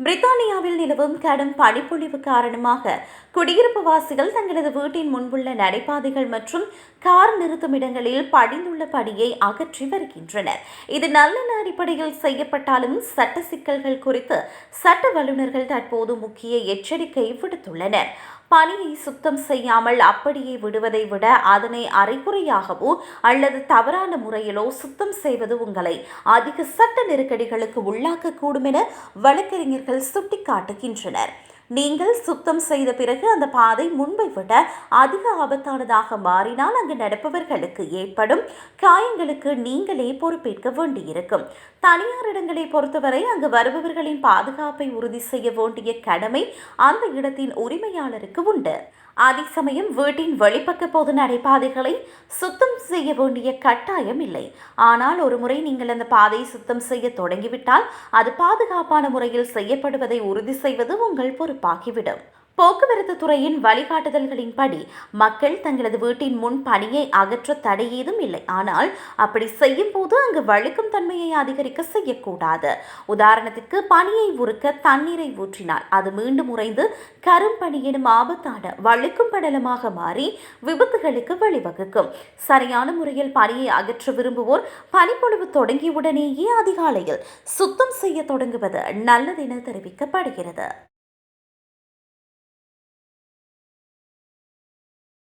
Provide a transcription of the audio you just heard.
பிரித்தானியாவில் நிலவும் கடும் பனிப்பொழிவு காரணமாக குடியிருப்பு வாசிகள் தங்களது வீட்டின் முன்புள்ள நடைபாதைகள் மற்றும் கார் நிறுத்தும் இடங்களில் படிந்துள்ள படியை அகற்றி வருகின்றனர். இது நல்லெண்ண அடிப்படையில் செய்யப்பட்டாலும் சட்ட சிக்கல்கள் குறித்து சட்ட வல்லுநர்கள் தற்போது முக்கிய எச்சரிக்கை விடுத்துள்ளனர். பணியை சுத்தம் செய்யாமல் அப்படியே விடுவதை விட அதனை அரைக்குறையாகவோ அல்லது தவறான முறையிலோ சுத்தம் செய்வது உங்களை அதிக சட்ட நெருக்கடிகளுக்கு உள்ளாக்கக்கூடும் என வழக்கறிஞர்கள் சுட்டிக்காட்டுகின்றனர். நீங்கள் சுத்தம் செய்த பிறகு அந்த பாதை முன்பை விட அதிக ஆபத்தானதாக மாறினால் அங்கு நடப்பவர்களுக்கு ஏற்படும் காயங்களுக்கு நீங்களே பொறுப்பேற்க வேண்டியிருக்கும். தனியார் இடங்களை பொறுத்தவரை அங்கு வருபவர்களின் பாதுகாப்பை உறுதி செய்ய வேண்டிய கடமை அந்த இடத்தின் உரிமையாளருக்கு உண்டு. அதே சமயம் வீட்டின் வெளிப்பக்க பொது நடைபாதைகளை சுத்தம் செய்ய வேண்டிய கட்டாயம் இல்லை. ஆனால் ஒரு முறை நீங்கள் அந்த பாதையை சுத்தம் செய்ய தொடங்கிவிட்டால் அது பாதுகாப்பான முறையில் செய்யப்படுவதை உறுதி செய்வது உங்கள் பொறுப்பாகிவிடும். போக்குவரத்து துறையின் வழிகாட்டுதல்களின்படி மக்கள் தங்களது வீட்டின் முன் பணியை அகற்ற தடை ஏதும் இல்லை. ஆனால் அப்படி செய்யும் போது அங்கு வழுக்கும் தன்மையை அதிகரிக்க செய்யக்கூடாது. உதாரணத்திற்கு பனியை உருக்க தண்ணீரை ஊற்றினால் அது மீண்டும் உறைந்து கரும்பனி எனும் ஆபத்தான வழுக்கும் படலமாக மாறி விபத்துகளுக்கு வழிவகுக்கும். சரியான முறையில் பனியை அகற்ற விரும்புவோர் பனிப்பொழிவு தொடங்கியவுடனேயே அதிகாலையில் சுத்தம் செய்ய தொடங்குவது நல்லதென தெரிவிக்கப்படுகிறது.